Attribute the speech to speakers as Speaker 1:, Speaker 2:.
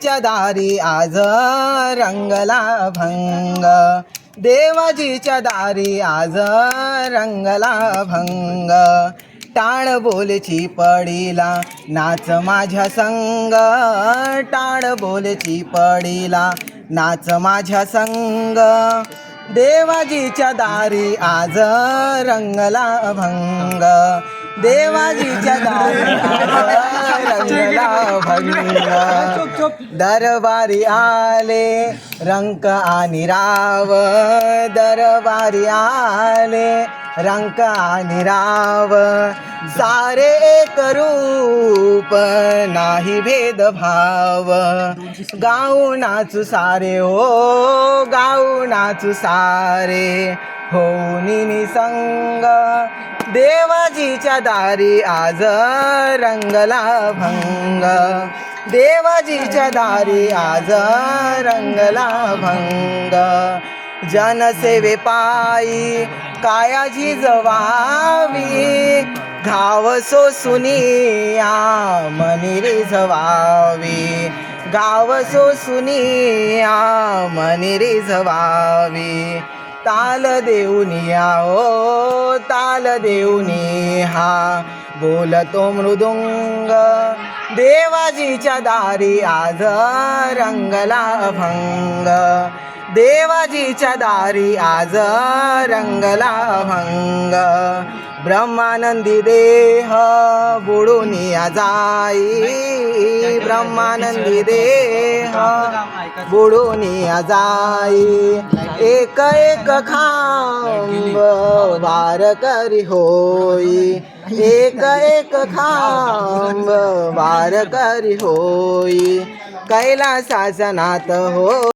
Speaker 1: देवाजीच्या दारी आज रंगला भंग देवाजीच्या दारी आज रंगला भंग टाळ बोलची पडीला नाच माझ्या संग. टाळ बोलची पडीला नाच माझ्या संग. देवाजीच्या दारी आज रंगला भंग देवाजीच्या दारी आज दरबारी आले रंक आणि राव. दरबारी आले रंक आणि राव. सारे एक रूप नाही भेदभाव. गाऊ नाचू सारे हो गाऊ नाचू सारे. हो निसंग देवाजीच्या दारी आज रंगला भंग. देवाजीच्या दारी आज रंगला भंग जनसेवे पायी कायाजी जवावी. घाव सोसुनिया मनी रिझवावी गाव सोसुनिया मनी रिझवावी ताल देऊनिया ओ ताल देऊनी हा बोलतो मृदुंग. देवाजीच्या दारी आज रंगला भंग देवाजीच्या दारी आज रंगला भंग ब्रह्मानंदी देह बुडून या जाई. ब्रह्मानंदी देह बुडून या जाई. एक एक खांब वार करी होई. एक एक खांब वार करी होई कैलासासनात हो